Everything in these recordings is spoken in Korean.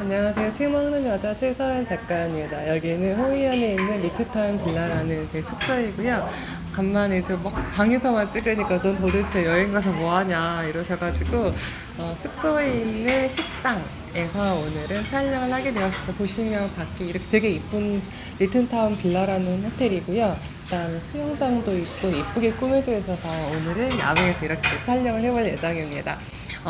안녕하세요. 책 먹는 여자 최서연 작가입니다. 여기는 호이안에 있는 리트타운 빌라라는 제 숙소이고요. 간만에 막 방에서만 찍으니까 넌 도대체 여행 가서 뭐 하냐 이러셔가지고 어, 숙소에 있는 식당에서 오늘은 촬영을 하게 되었습니다. 보시면 밖에 이렇게 되게 이쁜 리튼타운 빌라라는 호텔이고요. 그다음에 수영장도 있고 이쁘게 꾸며져 있어서 오늘은 야외에서 이렇게 촬영을 해볼 예정입니다.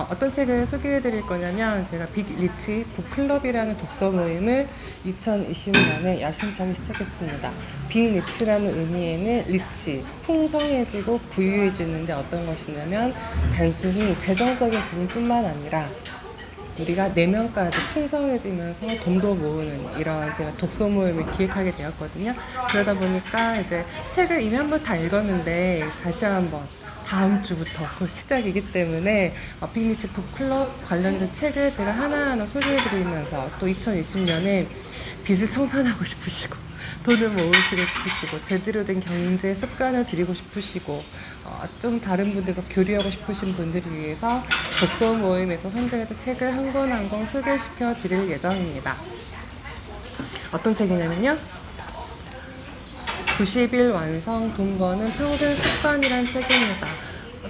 어, 떤 책을 소개해 드릴 거냐면 제가 빅 리치 북클럽이라는 독서 모임을 2020년에 야심차게 시작했습니다. 빅 리치라는 의미에는 리치, 풍성해지고 부유해지는데 어떤 것이냐면 단순히 재정적인 부분뿐만 아니라 우리가 내면까지 풍성해지면서 돈도 모으는 이런 제가 독서 모임을 기획하게 되었거든요. 그러다 보니까 이제 책을 이미 한번 다 읽었는데 다시 한번 다음 주부터 곧 시작이기 때문에 어, 빅리치 북클럽 관련된 책을 제가 하나하나 소개해드리면서 또 2020년에 빚을 청산하고 싶으시고 돈을 모으시고 싶으시고 제대로 된 경제 습관을 들이고 싶으시고 어, 좀 다른 분들과 교류하고 싶으신 분들을 위해서 독서 모임에서 선정했던 책을 한 권 한 권 소개시켜 드릴 예정입니다. 어떤 책이냐면요. 90일 완성 돈 버는 평생 습관이란 책입니다.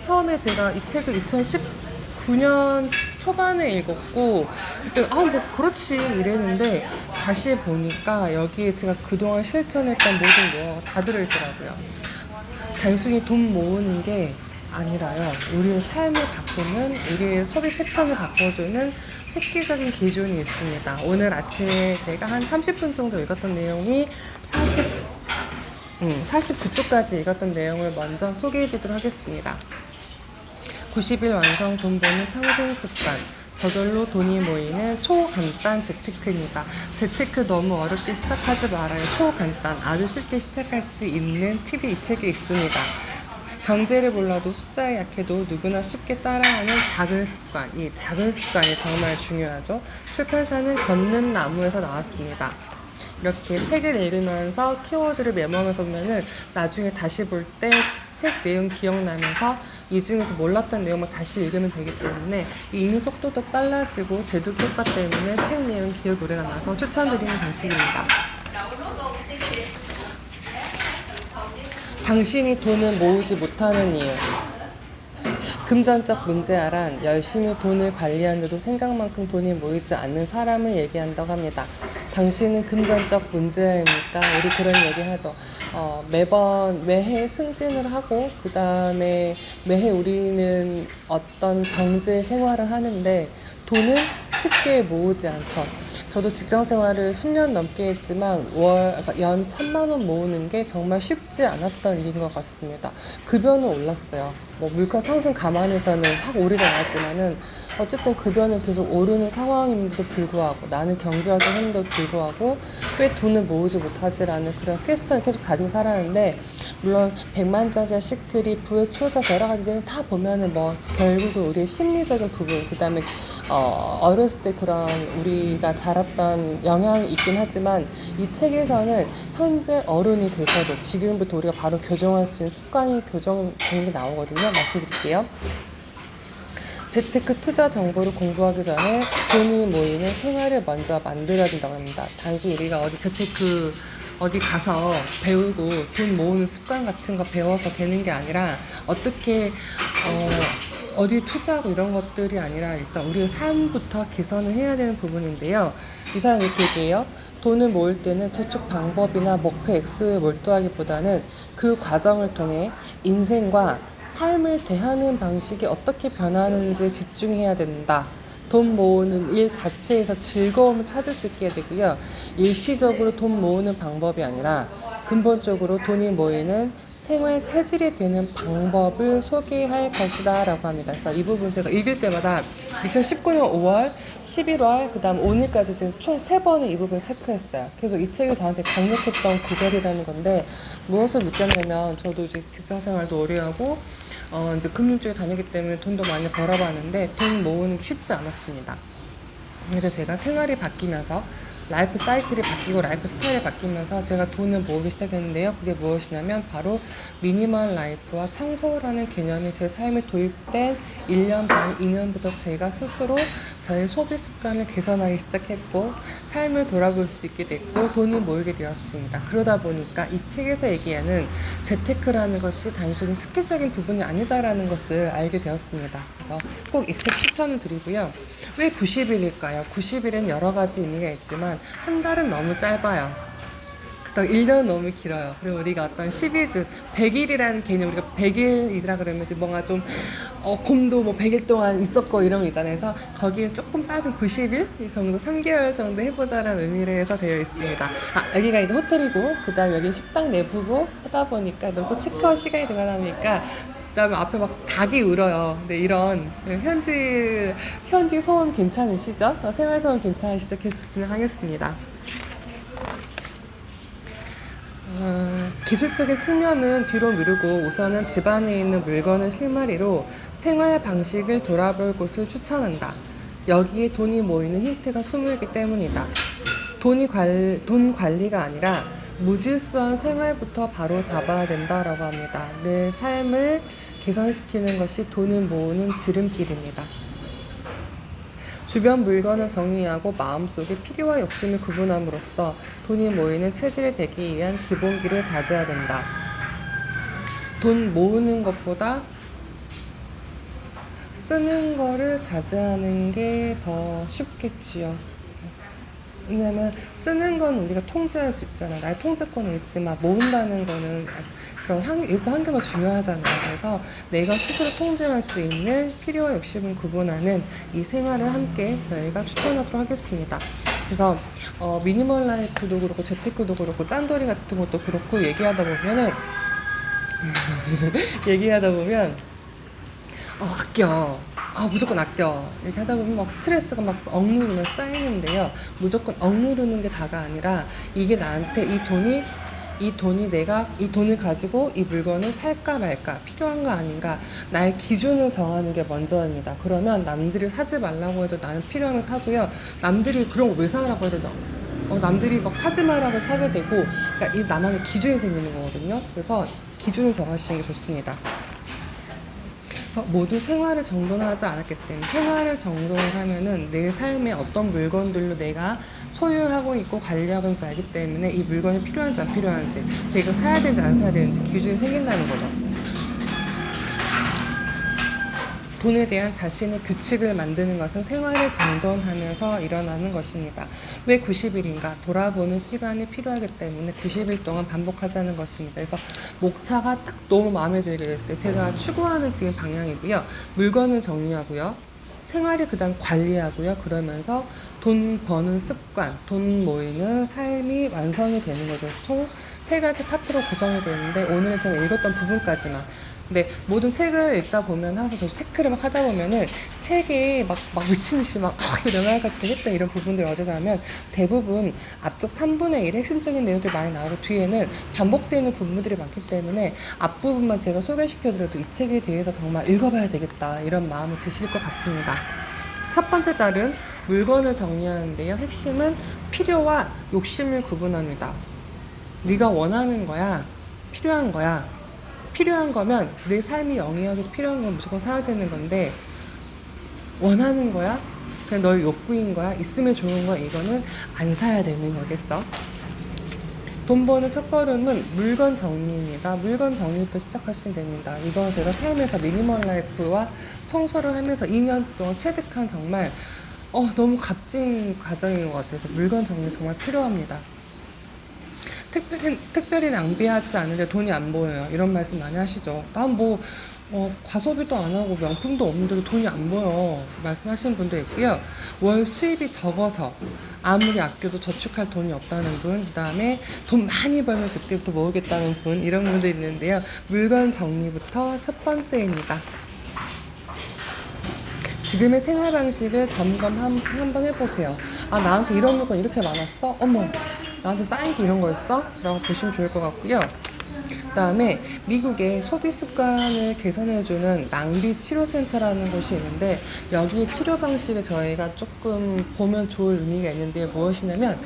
처음에 제가 이 책을 2019년 초반에 읽었고 그때 아 뭐 그렇지 이랬는데 다시 보니까 여기에 제가 그동안 실천했던 모든 거다 들어있더라고요. 단순히 돈 모으는 게 아니라요. 우리의 삶을 바꾸는, 우리의 소비 패턴을 바꿔주는 획기적인 기준이 있습니다. 오늘 아침에 제가 한 30분 정도 읽었던 내용이 40, 음, 49쪽까지 읽었던 내용을 먼저 소개해드리도록 하겠습니다. 90일 완성 돈 버는 평생 습관. 저절로 돈이 모이는 초간단 재테크입니다. 재테크 너무 어렵게 시작하지 말아요. 초간단. 아주 쉽게 시작할 수 있는 팁이 이 책에 있습니다. 경제를 몰라도 숫자에 약해도 누구나 쉽게 따라하는 작은 습관. 이 작은 습관이 정말 중요하죠. 출판사는 걷는 나무에서 나왔습니다. 이렇게 책을 읽으면서 키워드를 메모하면서 보면은 나중에 다시 볼 때 책 내용 기억나면서 이 중에서 몰랐던 내용을 다시 읽으면 되기 때문에 이 읽는 속도도 빨라지고 제도 효과 때문에 책 내용 기억 오래가 나서 추천드리는 방식입니다. 당신이 돈을 모으지 못하는 이유. 금전적 문제아란 열심히 돈을 관리하는데도 생각만큼 돈이 모이지 않는 사람을 얘기한다고 합니다. 당신은 금전적 문제입니까? 우리 그런 얘기 하죠. 어, 매번 매해 승진을 하고 그 다음에 매해 우리는 어떤 경제 생활을 하는데 돈은 쉽게 모으지 않죠. 저도 직장 생활을 10년 넘게 했지만 월, 그러니까 연 천만 원 모으는 게 정말 쉽지 않았던 일인 것 같습니다. 급여는 올랐어요. 뭐 물가 상승 감안해서는 확 오르지 않았지만은 어쨌든 급여는 계속 오르는 상황임에도 불구하고 나는 경제활동 했는데도 불구하고 왜 돈을 모으지 못하지라는 그런 퀘스천을 계속 가지고 살았는데 물론 백만장자 시크릿 부의 추호자 여러 가지들 다 보면은 뭐 결국은 우리의 심리적인 부분 그다음에 어, 어렸을 때 그런 우리가 자랐던 영향이 있긴 하지만 이 책에서는 현재 어른이 돼서도 지금부터 우리가 바로 교정할 수 있는 습관이 교정되는 게 나오거든요. 말씀드릴게요. 재테크 투자 정보를 공부하기 전에 돈이 모이는 생활을 먼저 만들어야 된다고 합니다. 단순히 우리가 어디 재테크 어디 가서 배우고 돈 모으는 습관 같은 거 배워서 되는 게 아니라 어떻게 어, 어디에 투자하고 이런 것들이 아니라 일단 우리의 삶부터 개선을 해야 되는 부분인데요. 이 사람 이렇게 얘기해요. 돈을 모을 때는 저축 방법이나 목표 액수에 몰두하기보다는 그 과정을 통해 인생과 삶을 대하는 방식이 어떻게 변하는지 집중해야 된다. 돈 모으는 일 자체에서 즐거움을 찾을 수 있게 되고요. 일시적으로 돈 모으는 방법이 아니라 근본적으로 돈이 모이는 생활 체질이 되는 방법을 소개할 것이다 라고 합니다. 그래서 이 부분 제가 읽을 때마다 2019년 5월, 11월, 그 다음 오늘까지 지금 총 세 번을 이 부분을 체크했어요. 그래서 이 책이 저한테 강력했던 구절이라는 건데 무엇을 느꼈냐면 저도 이제 직장 생활도 오래 하고 어, 이제 금융 쪽에 다니기 때문에 돈도 많이 벌어봤는데 돈 모으는 게 쉽지 않았습니다. 그래서 제가 생활이 바뀌면서 라이프 사이클이 바뀌고 라이프 스타일이 바뀌면서 제가 돈을 모으기 시작했는데요. 그게 무엇이냐면 바로 미니멀 라이프와 창소라는 개념이 제 삶에 도입된 1년 반, 2년부터 제가 스스로 저의 소비 습관을 개선하기 시작했고 삶을 돌아볼 수 있게 됐고 돈이 모이게 되었습니다. 그러다 보니까 이 책에서 얘기하는 재테크라는 것이 단순히 스킬적인 부분이 아니다라는 것을 알게 되었습니다. 그래서 꼭 이 책 추천을 드리고요. 왜 90일일까요? 90일은 여러 가지 의미가 있지만 한 달은 너무 짧아요. 또 1년은 너무 길어요. 그리고 우리가 어떤 12주, 100일이라는 개념, 우리가 100일이라 그러면 뭔가 좀, 어, 곰도 뭐 100일 동안 있었고 이런 거 있잖아요. 그래서 거기에 조금 빠진 90일 이 정도, 3개월 정도 해보자라는 의미로 해서 되어 있습니다. 아, 여기가 이제 호텔이고, 그 다음에 여기 식당 내부고 하다 보니까 너무 또 체크아웃 시간이 들어가다 보니까 그다음에 앞에 막 닭이 울어요. 근데 이런 현지 현지 소음 괜찮으시죠? 어, 생활 소음 괜찮으시죠? 계속 진행하겠습니다. 어, 기술적인 측면은 뒤로 미루고 우선은 집안에 있는 물건을 실마리로 생활 방식을 돌아볼 곳을 추천한다. 여기에 돈이 모이는 힌트가 숨어있기 때문이다. 돈이 관, 돈 관리가 아니라 무질서한 생활부터 바로 잡아야 된다라고 합니다. 내 삶을 개선시키는 것이 돈을 모으는 지름길입니다. 주변 물건을 정리하고 마음속에 필요와 욕심을 구분함으로써 돈이 모이는 체질이 되기 위한 기본기를 다져야 된다. 돈 모으는 것보다 쓰는 거를 자제하는 게 더 쉽겠지요. 왜냐면 쓰는 건 우리가 통제할 수 있잖아. 나의 통제권이 있지만 모은다는 거는 그런 환, 일부 환경가 중요하잖아요. 그래서 내가 스스로 통제할 수 있는 필요와 욕심을 구분하는 이 생활을 함께 저희가 추천하도록 하겠습니다. 그래서 어, 미니멀 라이프도 그렇고 재테크도 그렇고 짠돌이 같은 것도 그렇고 얘기하다 보면은 얘기하다 보면 어, 아껴. 아, 무조건 아껴. 이렇게 하다 보면 막 스트레스가 막 억누르면 쌓이는데요. 무조건 억누르는 게 다가 아니라 이게 나한테 이 돈이 이 돈이 내가 이 돈을 가지고 이 물건을 살까 말까 필요한가 아닌가 나의 기준을 정하는 게 먼저입니다. 그러면 남들이 사지 말라고 해도 나는 필요하면 사고요. 남들이 그런 거 왜 사라고 해도 나- 어, 남들이 막 사지 말라고 사게 되고 그러니까 이 나만의 기준이 생기는 거거든요. 그래서 기준을 정하시는 게 좋습니다. 모두 생활을 정돈하지 않았기 때문에 생활을 정돈하면은 내 삶에 어떤 물건들로 내가 소유하고 있고 관리하고 있는지 알기 때문에 이 물건이 필요한지 안 필요한지 내가 사야 되는지 안 사야 되는지 기준이 생긴다는 거죠. 돈에 대한 자신의 규칙을 만드는 것은 생활을 정돈하면서 일어나는 것입니다. 왜 90일인가? 돌아보는 시간이 필요하기 때문에 90일 동안 반복하자는 것입니다. 그래서 목차가 딱 너무 마음에 들게 됐어요. 제가 추구하는 지금 방향이고요. 물건을 정리하고요. 생활을 그다음 관리하고요. 그러면서 돈 버는 습관, 돈 모이는 삶이 완성이 되는 거죠. 총 세 가지 파트로 구성이 되는데 오늘은 제가 읽었던 부분까지만 근데 모든 책을 읽다 보면 항상 저 체크를 막 하다 보면은 책에 막, 막 미친 듯이 막, 아, 이거 내가 같아 했다 이런 부분들이 어디서 하면 대부분 앞쪽 3분의 1 핵심적인 내용들이 많이 나오고 뒤에는 반복되는 부분들이 많기 때문에 앞부분만 제가 소개시켜드려도 이 책에 대해서 정말 읽어봐야 되겠다 이런 마음이 드실 것 같습니다. 첫 번째 달은 물건을 정리하는데요. 핵심은 필요와 욕심을 구분합니다. 네가 원하는 거야, 필요한 거야. 필요한 거면 내 삶이 영위하기 위해서 필요한 건 무조건 사야 되는 건데 원하는 거야? 그냥 너의 욕구인 거야? 있으면 좋은 거야? 이거는 안 사야 되는 거겠죠? 돈 버는 첫 걸음은 물건 정리입니다. 물건 정리부터 시작하시면 됩니다. 이건 제가 삶에서 미니멀 라이프와 청소를 하면서 2년 동안 체득한 정말 어, 너무 값진 과정인 것 같아서 물건 정리 정말 필요합니다. 특별히, 특별히 낭비하지 않는데 돈이 안 보여요. 이런 말씀 많이 하시죠. 난 뭐, 어, 과소비도 안 하고 명품도 없는데도 돈이 안 보여. 말씀하시는 분도 있고요. 월 수입이 적어서 아무리 아껴도 저축할 돈이 없다는 분, 그 다음에 돈 많이 벌면 그때부터 모으겠다는 분, 이런 분도 있는데요. 물건 정리부터 첫 번째입니다. 지금의 생활 방식을 점검 한, 한번 해보세요. 아, 나한테 이런 물건 이렇게 많았어? 어머, 나한테 게 이런 거였어? 라고 보시면 좋을 것 같고요. 그 다음에 미국의 소비 습관을 개선해주는 낭비 치료센터라는 곳이 있는데 여기 치료 방식에 저희가 조금 보면 좋을 의미가 있는데 무엇이냐면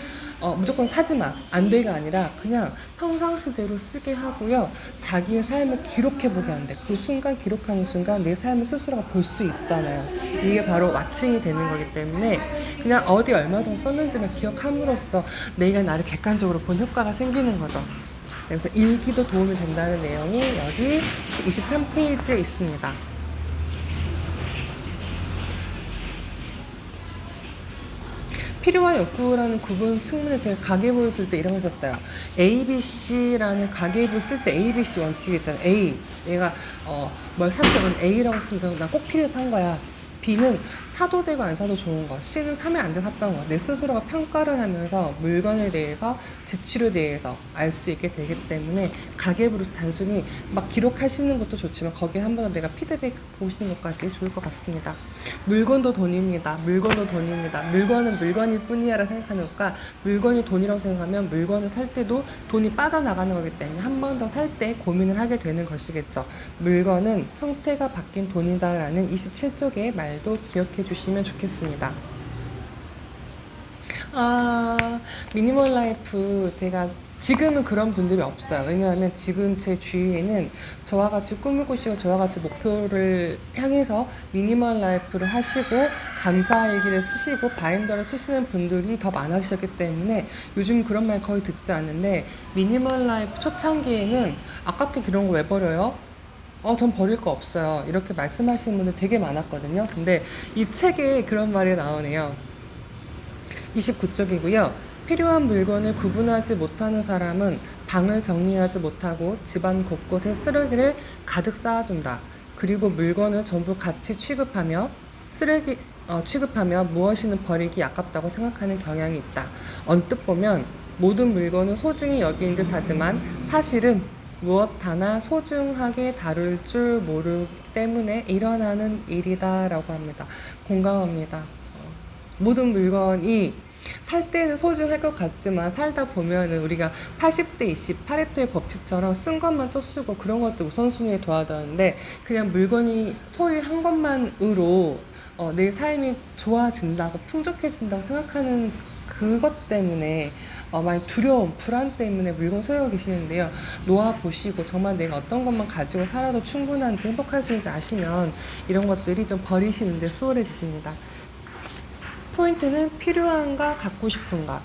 어, 무조건 사지 마. 안 돼가 아니라 그냥 평상시대로 쓰게 하고요. 자기의 삶을 기록해보게 한대. 그 순간 기록하는 순간 내 삶을 스스로가 볼 수 있잖아요. 이게 바로 와칭이 되는 거기 때문에 그냥 어디 얼마 정도 썼는지만 기억함으로써 내가 나를 객관적으로 본 효과가 생기는 거죠. 그래서 일기도 도움이 된다는 내용이 여기 23페이지에 있습니다. 필요와 욕구라는 구분 측면에 제가 가계부를 쓸 때 이런 걸 썼어요. A, B, C라는 가계부 쓸 때 A, B, C 원칙이 있잖아요. A, 얘가 어, 뭘 샀으면 A라고 쓰면 난 꼭 필요해서 산 거야. B는 사도 되고 안 사도 좋은 거. C는 사면 안돼 샀던 거. 내 스스로가 평가를 하면서 물건에 대해서 지출에 대해서 알 수 있게 되기 때문에 가계부로 단순히 막 기록하시는 것도 좋지만 거기에 한 번 더 내가 피드백 보시는 것까지 좋을 것 같습니다. 물건도 돈입니다. 물건도 돈입니다. 물건은 물건일 뿐이야라 생각하는 것과 물건이 돈이라고 생각하면 물건을 살 때도 돈이 빠져나가는 거기 때문에 한 번 더 살 때 고민을 하게 되는 것이겠죠. 물건은 형태가 바뀐 돈이다라는 27쪽의 말도 기억해 주 시면 좋겠습니다. 아, 미니멀 라이프 제가 지금은 그런 분들이 없어요. 왜냐하면 지금 제 주위에는 저와 같이 꿈을 꾸시고 저와 같이 목표를 향해서 미니멀 라이프를 하시고 감사일기를 쓰시고 바인더를 쓰시는 분들이 더 많아지셨기 때문에 요즘 그런 말 거의 듣지 않는데 미니멀 라이프 초창기에는 아깝게 그런 거 왜 버려요? 어, 전 버릴 거 없어요. 이렇게 말씀하시는 분들 되게 많았거든요. 근데 이 책에 그런 말이 나오네요. 29쪽이고요. 필요한 물건을 구분하지 못하는 사람은 방을 정리하지 못하고 집안 곳곳에 쓰레기를 가득 쌓아둔다. 그리고 물건을 전부 같이 취급하며 쓰레기 어, 취급하며 무엇이는 버리기 아깝다고 생각하는 경향이 있다. 언뜻 보면 모든 물건을 소중히 여기는 듯하지만 사실은 무엇 하나 소중하게 다룰 줄 모르기 때문에 일어나는 일이다라고 합니다. 공감합니다. 어, 모든 물건이 살 때는 소중할 것 같지만 살다 보면은 우리가 80대 20, 파레토의 법칙처럼 쓴 것만 또 쓰고 그런 것도 우선순위에 둬야 되는데 그냥 물건이 소유한 것만으로 어, 내 삶이 좋아진다고 풍족해진다고 생각하는 그것 때문에 어, 많이 두려움, 불안 때문에 물건 소유하고 계시는데요. 놓아 보시고 정말 내가 어떤 것만 가지고 살아도 충분한지 행복할 수 있는지 아시면 이런 것들이 좀 버리시는데 수월해지십니다. 포인트는 필요한가 갖고 싶은가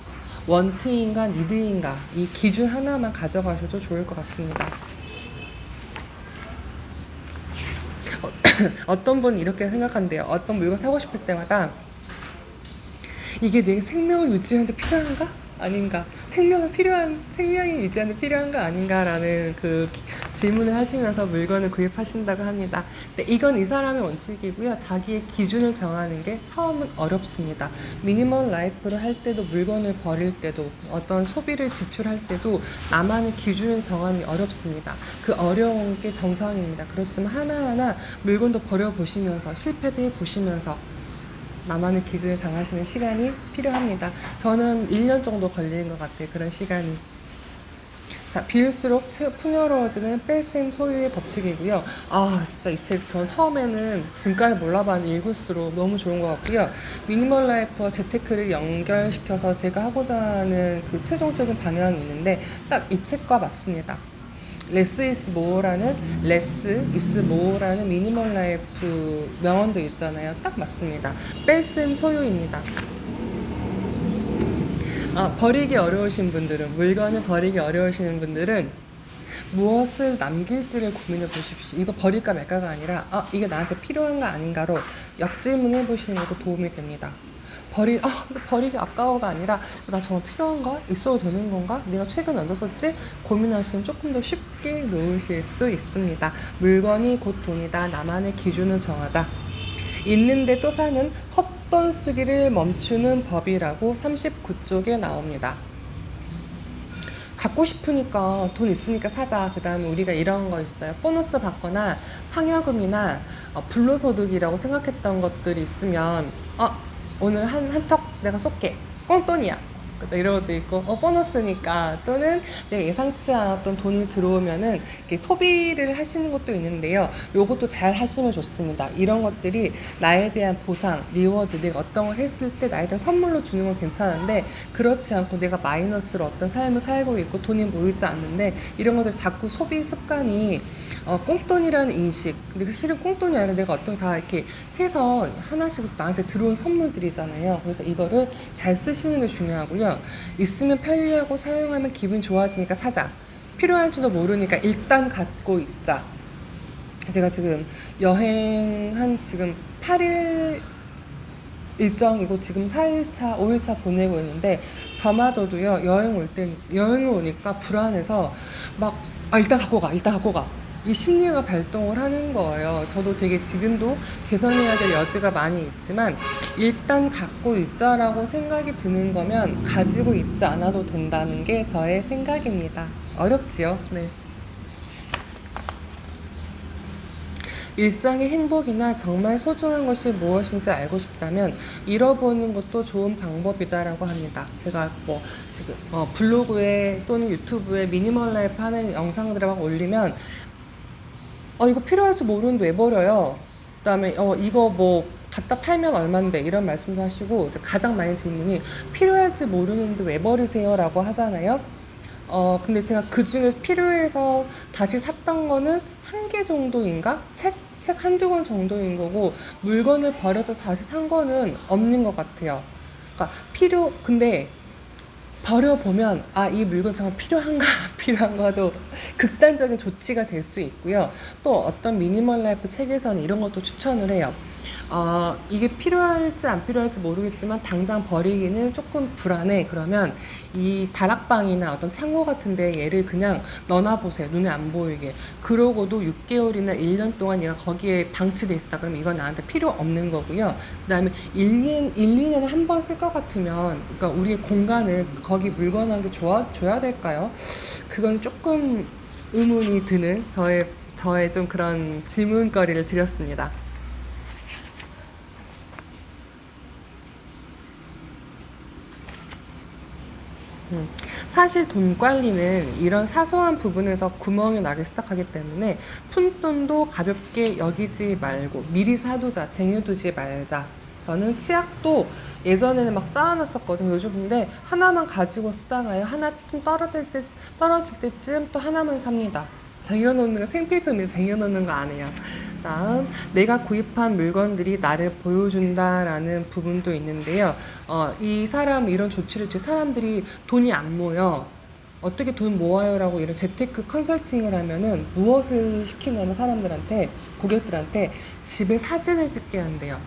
원트인가 니드인가 이 기준 하나만 가져가셔도 좋을 것 같습니다. 어, 어떤 분은 이렇게 생각한대요. 어떤 물건 사고 싶을 때마다 이게 내 생명을 유지하는데 필요한가? 아닌가? 생명은 필요한, 생명이 유지하는 데 필요한가? 아닌가라는 그 기- 질문을 하시면서 물건을 구입하신다고 합니다. 근데 이건 이 사람의 원칙이고요. 자기의 기준을 정하는 게 처음은 어렵습니다. 미니멀 라이프를 할 때도 물건을 버릴 때도 어떤 소비를 지출할 때도 나만의 기준을 정하는 게 어렵습니다. 그 어려운 게 정상입니다. 그렇지만 하나하나 물건도 버려 보시면서 실패도 해 보시면서 나만의 기준을 정하시는 시간이 필요합니다. 저는 1년 정도 걸리는 것 같아요. 그런 시간이. 자, 비울수록 채- 풍요로워지는 뺄셈 소유의 법칙이고요. 아, 진짜 이 책 전 처음에는 지금까지 몰라봤는데 읽을수록 너무 좋은 것 같고요. 미니멀 라이프와 재테크를 연결시켜서 제가 하고자 하는 그 최종적인 방향이 있는데 딱 이 책과 맞습니다. 레스 이스 모어라는 레스 이스 모어라는 미니멀 라이프 명언도 있잖아요. 딱 맞습니다. 뺄셈 소유입니다. 아, 버리기 어려우신 분들은 물건을 버리기 어려우시는 분들은 무엇을 남길지를 고민해 보십시오. 이거 버릴까 말까가 아니라 아 이게 나한테 필요한가 아닌가로 역질문해 보시는 것도 도움이 됩니다. 버리 아 버리기 아까워가 아니라 나 정말 필요한가 있어도 되는 건가 내가 최근 언제 썼지 고민하시면 조금 더 쉽게 놓으실 수 있습니다. 물건이 곧 돈이다. 나만의 기준을 정하자. 있는데 또 사는 헛돈 쓰기를 멈추는 법이라고 39쪽에 나옵니다. 갖고 싶으니까 돈 있으니까 사자. 그 다음에 우리가 이런 거 있어요. 보너스 받거나 상여금이나 어, 불로소득이라고 생각했던 것들이 있으면 어, 오늘 한, 한턱 내가 쏠게. 꽁돈이야. 이런 것도 있고 어 보너스니까 또는 내가 예상치 않았던 돈이 들어오면은 이렇게 소비를 하시는 것도 있는데요. 요것도 잘 하시면 좋습니다. 이런 것들이 나에 대한 보상, 리워드, 내가 어떤 걸 했을 때 나에 대한 선물로 주는 건 괜찮은데 그렇지 않고 내가 마이너스로 어떤 삶을 살고 있고 돈이 모이지 않는데 이런 것들 자꾸 소비 습관이 어, 꽁돈이라는 인식. 근데 그 실은 꽁돈이 아니라 내가 어떤 게다 이렇게 해서 하나씩 나한테 들어온 선물들이잖아요. 그래서 이거를 잘 쓰시는 게 중요하고요. 있으면 편리하고 사용하면 기분 좋아지니까 사자. 필요한지도 모르니까 일단 갖고 있자. 제가 지금 여행 한 지금 8일 일정이고 지금 4일차, 5일차 보내고 있는데 저마저도요 여행 올 때 여행을 오니까 불안해서 막 아 일단 갖고 가 일단 갖고 가 이 심리가 발동을 하는 거예요. 저도 되게 지금도 개선해야 될 여지가 많이 있지만 일단 갖고 있자라고 생각이 드는 거면 가지고 있지 않아도 된다는 게 저의 생각입니다. 어렵지요? 네. 일상의 행복이나 정말 소중한 것이 무엇인지 알고 싶다면 잃어보는 것도 좋은 방법이다라고 합니다. 제가 뭐 지금 어, 블로그에 또는 유튜브에 미니멀 라이프 하는 영상들을 막 올리면 어 이거 필요할지 모르는데 왜 버려요? 그 다음에 어 이거 뭐 갖다 팔면 얼만데 이런 말씀도 하시고 가장 많이 질문이 필요할지 모르는데 왜 버리세요라고 하잖아요. 어 근데 제가 그 중에 필요해서 다시 샀던 거는 한 개 정도인가? 책, 책 한두 권 정도인 거고 물건을 버려서 다시 산 거는 없는 것 같아요. 그러니까 필요 근데 버려보면 아 이 물건 정말 필요한가 안 필요한가도 극단적인 조치가 될 수 있고요. 또 어떤 미니멀 라이프 책에서는 이런 것도 추천을 해요. 어, 이게 필요할지 안 필요할지 모르겠지만 당장 버리기는 조금 불안해. 그러면 이 다락방이나 어떤 창고 같은데 얘를 그냥 넣어놔보세요. 눈에 안 보이게. 그러고도 6개월이나 1년 동안 얘가 거기에 방치돼 있다. 그러면 이건 나한테 필요 없는 거고요. 그 다음에 1, 2, 1, 2년에 한 번 쓸 것 같으면 그러니까 우리의 공간을 거기 물건 한개 줘야 될까요? 그건 조금 의문이 드는 저의 저의 좀 그런 질문거리를 드렸습니다. 음, 사실 돈 관리는 이런 사소한 부분에서 구멍이 나기 시작하기 때문에 푼돈도 가볍게 여기지 말고 미리 사두자, 쟁여두지 말자. 저는 치약도 예전에는 막 쌓아놨었거든요. 요즘 근데 하나만 가지고 쓰다가요. 하나 좀 떨어질 때, 떨어질 때쯤 또 하나만 삽니다. 쟁여놓는 거 생필품이 쟁여놓는 거 아니에요. 다음 내가 구입한 물건들이 나를 보여준다라는 부분도 있는데요. 어, 이 사람 이런 조치를 취해 사람들이 돈이 안 모여. 어떻게 돈 모아요라고 이런 재테크 컨설팅을 하면은 무엇을 시키냐면 사람들한테 고객들한테 집에 사진을 찍게 한대요.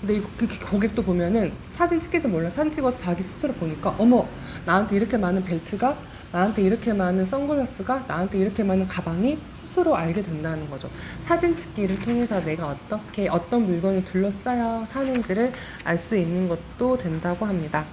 근데 이그 고객도 보면은 사진 찍기지 몰라 사진 찍어서 자기 스스로 보니까 어머 나한테 이렇게 많은 벨트가 나한테 이렇게 많은 선글라스가 나한테 이렇게 많은 가방이 스스로 알게 된다는 거죠. 사진 찍기를 통해서 내가 어떻게 어떤 물건을 둘러싸여 사는지를 알 수 있는 것도 된다고 합니다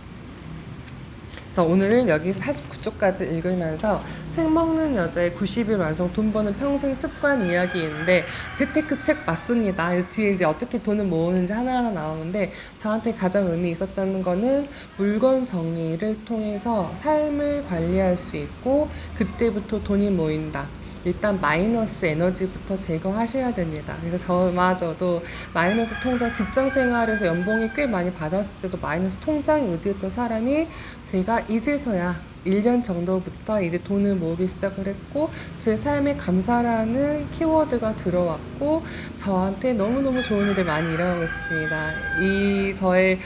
그래서 오늘은 여기 49쪽까지 읽으면서 책 먹는 여자의 90일 완성 돈 버는 평생 습관 이야기인데 재테크 책 맞습니다. 뒤에 이제 어떻게 돈을 모으는지 하나하나 나오는데 저한테 가장 의미 있었다는 거는 물건 정리를 통해서 삶을 관리할 수 있고 그때부터 돈이 모인다. 일단 마이너스 에너지부터 제거하셔야 됩니다. 그래서 저마저도 마이너스 통장 직장 생활에서 연봉이 꽤 많이 받았을 때도 마이너스 통장 의지했던 사람이 제가 이제서야 1년 정도부터 이제 돈을 모으기 시작을 했고 제 삶에 감사라는 키워드가 들어왔고 저한테 너무너무 좋은 일을 많이 일어나고 있습니다. 이 저의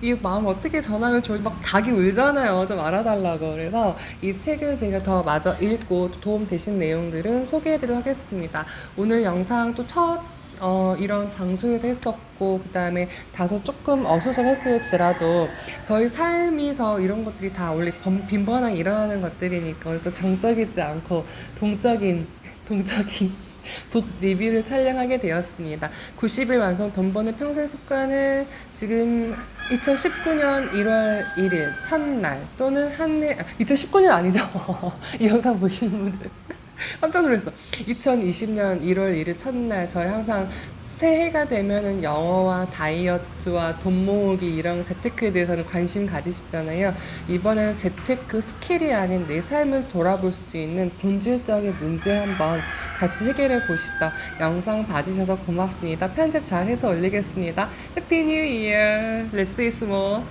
이 마음 어떻게 전하면 좋을지 막 닭이 울잖아요. 좀 알아달라고. 그래서 이 책을 제가 더 마저 읽고 도움 되신 내용들은 소개해드리도록 하겠습니다. 오늘 영상 또첫 어, 이런 장소에서 했었고, 그 다음에 다소 조금 어수선했을지라도 저희 삶에서 이런 것들이 다 원래 범- 빈번하게 일어나는 것들이니까 좀 정적이지 않고 동적인, 동적인 북 리뷰를 촬영하게 되었습니다. 90일 완성 돈 버는 평생 습관은 지금 2019년 1월 1일 첫날 또는 한해 2019년 아니죠? 이 영상 보시는 분들 깜짝 놀랐어. 2020년 1월 1일 첫날 저희 항상 새해가 되면은 영어와 다이어트와 돈 모으기 이런 재테크에 대해서는 관심 가지시잖아요. 이번에는 재테크 스킬이 아닌 내 삶을 돌아볼 수 있는 본질적인 문제 한번 같이 해결해 보시죠. 영상 봐주셔서 고맙습니다. 편집 잘 해서 올리겠습니다. 해피 뉴 이어. 레스 이스 모.